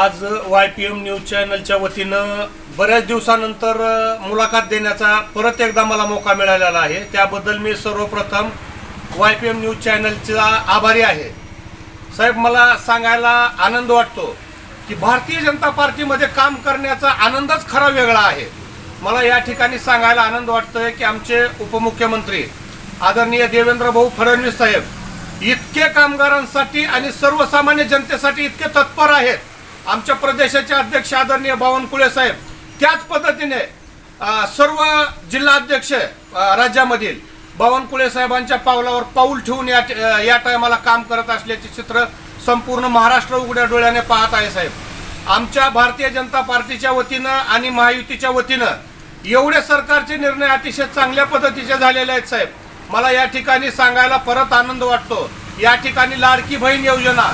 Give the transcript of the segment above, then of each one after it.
आज Y P M news चॅनलच्या वतीनं बऱ्याच दिवसानंतर मुलाखत देण्याचा परत एकदा मला मोका मिळालेला आहे. त्याबद्दल मी सर्वप्रथम वाय पी एम न्यूज चॅनलचा आभारी आहे. साहेब मला सांगायला आनंद वाटतो की भारतीय जनता पार्टीमध्ये काम करण्याचा आनंदच खरा वेगळा आहे. मला या ठिकाणी सांगायला आनंद वाटतोय की आमचे उपमुख्यमंत्री आदरणीय देवेंद्र भाऊ फडणवीस साहेब इतके कामगारांसाठी आणि सर्वसामान्य जनतेसाठी इतके तत्पर आहेत. आमच्या प्रदेशाचे अध्यक्ष आदरणीय बावनकुळे साहेब त्याच पद्धतीने सर्व जिल्हाध्यक्ष राज्यामधील बावनकुळे साहेबांच्या पावलावर पाऊल ठेवून या या टायमाला काम करत असल्याचे चित्र संपूर्ण महाराष्ट्र उघड्या डोळ्याने पाहत आहे साहेब. आमच्या भारतीय जनता पार्टीच्या वतीनं आणि महायुतीच्या वतीनं एवढे सरकारचे निर्णय अतिशय चांगल्या पद्धतीचे झालेले आहेत साहेब. मला या ठिकाणी सांगायला परत आनंद वाटतो. या ठिकाणी लाडकी बहीण योजना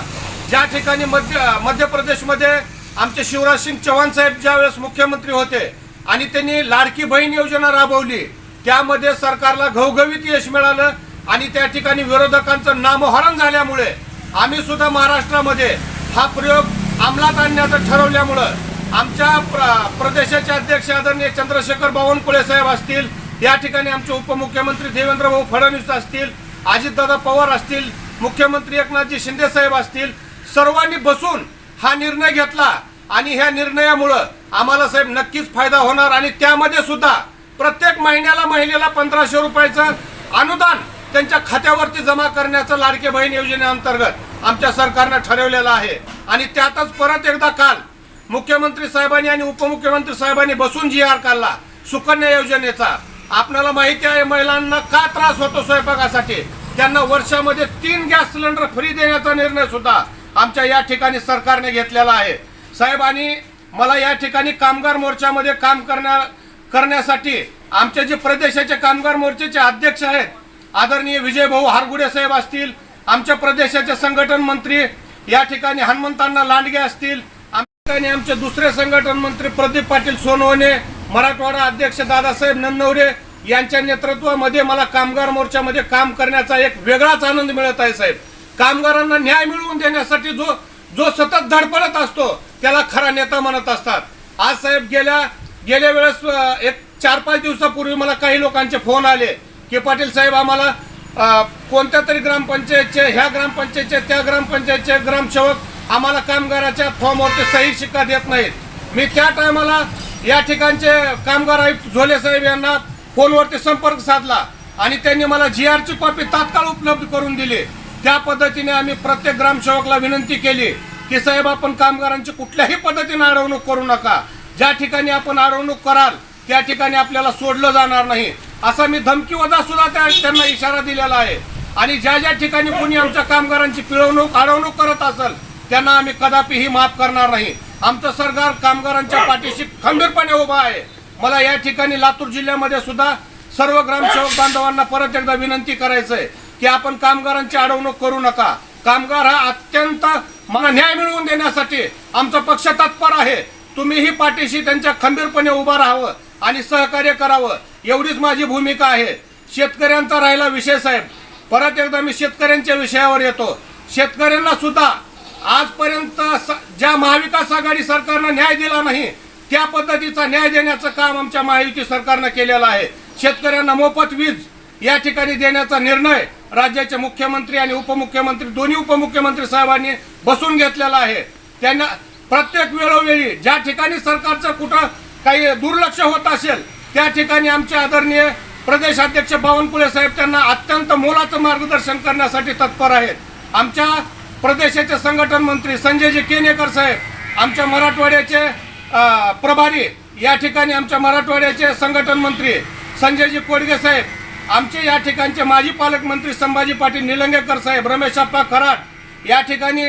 ज्या ठिकाणी मध्य मध्य प्रदेशमध्ये आमचे शिवराज सिंग चौहान साहेब ज्यावेळेस मुख्यमंत्री होते आणि त्यांनी लाडकी बहीण योजना राबवली त्यामध्ये सरकारला घवघवीत यश मिळालं आणि त्या ठिकाणी विरोधकांचं नामोहरण झाल्यामुळे आम्ही सुद्धा महाराष्ट्रामध्ये हा प्रयोग अंमलात आणण्याचं ठरवल्यामुळं आमच्या प्र- प्रदेशाचे अध्यक्ष आदरणीय चंद्रशेखर बावनकुळे साहेब असतील या ठिकाणी आमचे उपमुख्यमंत्री देवेंद्र भाऊ फडणवीस असतील अजितदादा पवार असतील मुख्यमंत्री एकनाथजी शिंदे साहेब असतील सर्वांनी बसून हा निर्णय घेतला आणि ह्या निर्णयामुळं आम्हाला साहेब नक्कीच फायदा होणार आणि त्यामध्ये सुद्धा प्रत्येक महिन्याला महिलेला पंधराशे रुपयाचं अनुदान त्यांच्या खात्यावरती जमा करण्याचं लाडके बहीण योजनेअंतर्गत आमच्या सरकारनं ठरवलेलं आहे. आणि त्यातच परत एकदा काल मुख्यमंत्री साहेबांनी आणि उपमुख्यमंत्री साहेबांनी बसून जी आर काढला सुकन्या योजनेचा. आपल्याला माहिती आहे महिलांना का त्रास होतो स्वयंपाकासाठी? त्यांना वर्षामध्ये तीन गॅस सिलेंडर फ्री देण्याचा निर्णय सुद्धा आमच्या या ठिकाणी सरकारने घेतलेला आहे. साहेब आणि मला या ठिकाणी कामगार मोर्चामध्ये काम करण्या करण्यासाठी आमचे जे प्रदेशाचे कामगार मोर्चाचे अध्यक्ष आहेत आदरणीय विजय भाऊ हारगुडे साहेब असतील आमच्या प्रदेशाचे संघटन मंत्री या ठिकाणी हनुमंतांना लांडगे असतील ठिकाणी आमचे दुसरे संघटन मंत्री प्रदीप पाटील सोनवणे मराठवाडा अध्यक्ष दादासाहेब नन्नवरे यांच्या नेतृत्वामध्ये मला कामगार मोर्चामध्ये काम करण्याचा एक वेगळाच आनंद मिळत आहे साहेब. कामगारांना न्याय मिळवून देण्यासाठी जो जो सतत धडपडत असतो त्याला खरा नेता म्हणत असतात. आज साहेब गेल्या गेल्या वेळेस एक चार पाच दिवसापूर्वी मला काही लोकांचे फोन आले की पाटील साहेब आम्हाला कोणत्या तरी ग्रामपंचायतचे ह्या ग्रामपंचायतचे त्या ग्रामपंचायतचे ग्रामसेवक आम्हाला कामगाराच्या फॉर्मवरती सही शिक्का देत नाहीत. मी त्या टायमाला या ठिकाणचे कामगार आयुक्त झोले साहेब यांना फोनवरती संपर्क साधला आणि त्यांनी मला जी आरची कॉपी तात्काळ उपलब्ध करून दिली. त्या पद्धतीने आम्ही प्रत्येक ग्रामसेवकला विनंती केली की साहेब आपण कामगारांची कुठल्याही पद्धतीने अडवणूक करू नका. ज्या ठिकाणी आपण अडवणूक कराल त्या ठिकाणी आपल्याला सोडलं जाणार नाही. असा मी धमकीवजा सुद्धा त्या त्यांना इशारा दिलेला आहे. आणि ज्या ज्या ठिकाणी कोणी आमच्या कामगारांची पिळवणूक अडवणूक करत असेल त्यांना आम्ही कदापिही माफ करणार नाही. आमचं सरकार कामगारांच्या पाठीशी खंबीरपणे उभा आहे. मला या ठिकाणी लातूर जिल्ह्यामध्ये सुद्धा सर्व ग्रामसेवक बांधवांना परत एकदा विनंती करायचं आहे की आपण कामगारांची अडवणूक करू नका. कामगार हा अत्यंत मला न्याय मिळवून देण्यासाठी आमचा पक्ष तत्पर आहे. तुम्हीही पाठीशी त्यांच्या खंबीरपणे उभं राहावं आणि सहकार्य करावं. एवढीच माझी भूमिका आहे. शेतकऱ्यांचा राहिला विषय साहेब. परत एकदा मी शेतकऱ्यांच्या विषयावर येतो. शेतकऱ्यांना सुद्धा आजपर्यंत स- ज्या महाविकास आघाडी सरकारनं न्याय दिला नाही त्या पद्धतीचा न्याय देण्याचं काम आमच्या महायुती सरकारनं केलेलं आहे. शेतकऱ्यांना मोफत वीज या ठिकाणी देण्याचा निर्णय राज्याचे मुख्यमंत्री आणि उपमुख्यमंत्री दोन्ही उपमुख्यमंत्री साहेबांनी बसून घेतलेला आहे. त्यांना प्रत्येक वेळोवेळी ज्या ठिकाणी सरकारचं कुठं काही दुर्लक्ष होत असेल त्या ठिकाणी आमचे आदरणीय प्रदेशाध्यक्ष बावनकुळे साहेब त्यांना अत्यंत मोलाचं मार्गदर्शन करण्यासाठी तत्पर आहेत. आमच्या प्रदेशाचे संघटन मंत्री संजयजी केनेकर साहेब आमच्या मराठवाड्याचे प्रभारी या ठिकाणी आमच्या मराठवाड्याचे संघटन मंत्री संजयजी कोडगे साहेब आमचे या ठिकाणचे माजी पालकमंत्री संभाजी पाटील निलंगेकर साहेब रमेश अप्पा खराट या ठिकाणी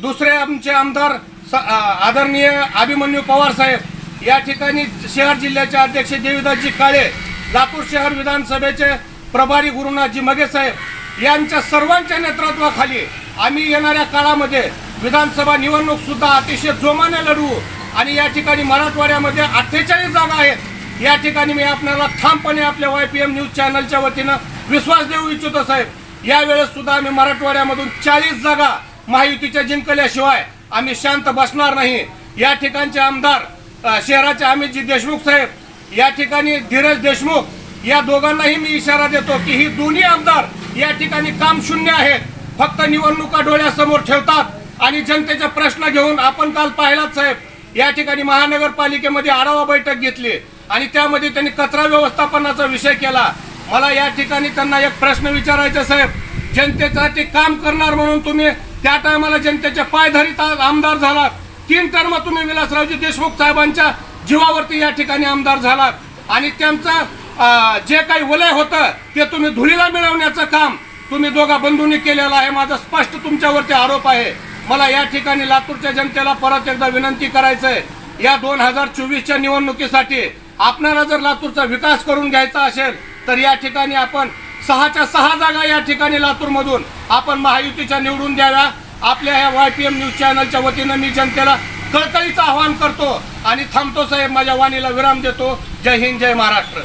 दुसरे आमचे आमदार स- आदरणीय अभिमन्यू पवार साहेब या ठिकाणी शहर जिल्ह्याचे अध्यक्ष देवीदासजी काळे लातूर शहर विधानसभेचे प्रभारी गुरुनाथजी मगे साहेब यांच्या सर्वांच्या नेतृत्वाखाली आम्ही येणाऱ्या काळामध्ये विधानसभा निवडणूक सुद्धा अतिशय जोमाने लढवू आणि या ठिकाणी मराठवाड्यामध्ये अठ्ठेचाळीस जागा आहेत. या ठिकाणी मी आपल्याला ठामपणे आपल्या वाय पी एम न्यूज चॅनलच्या वतीनं विश्वास देऊ इच्छितो साहेब. यावेळेस सुद्धा आम्ही मराठवाड्यामधून चाळीस जागा महायुतीच्या जिंकल्याशिवाय आम्ही शांत बसणार नाही. या ठिकाणचे आमदार शहराचे अमितजी देशमुख साहेब या ठिकाणी धीरज देशमुख या दोघांनाही मी इशारा देतो की ही दोन्ही आमदार या ठिकाणी काम शून्य आहेत. फक्त निवडणुका डोळ्यासमोर ठेवतात आणि जनतेचे प्रश्न घेऊन आपण काल पाहिलाच साहेब. या ठिकाणी महानगरपालिकेमध्ये आढावा बैठक घेतली. आणि त्यामध्ये त्यांनी कचरा व्यवस्थापनाचा विषय केला. मला या ठिकाणी त्यांना एक प्रश्न विचारायचा साहेब. जनतेसाठी काम करणार म्हणून तुम्ही त्या टायमाला जनतेच्या पायधरीत आमदार झाला तीन टर्म तुम्ही विलासरावजी देशमुख साहेबांच्या जीवावरती या ठिकाणी आमदार झालात. आणि त्यांचं जे काही वलय होतं ते तुम्ही धुळीला मिळवण्याचं काम तुम्ही दोघा बंधूंनी केलेलं आहे. माझा स्पष्ट तुमच्यावरती आरोप आहे. मला या ठिकाणी लातूरच्या जनतेला परत एकदा विनंती करायचं आहे या दोन हजार चोवीसच्या निवडणुकीसाठी आपणाला जर लातूरचा विकास करून घ्यायचा असेल तर या ठिकाणी आपण सहाच्या सहा जागा या ठिकाणी लातूरमधून आपण महायुतीच्या निवडून द्याव्या. आपल्या ह्या वाय पी एम न्यूज चॅनलच्या वतीनं मी जनतेला कळकळीचं आवाहन करतो आणि थांबतो साहेब माझ्या वाणीला विराम देतो. जय हिंद जय महाराष्ट्र.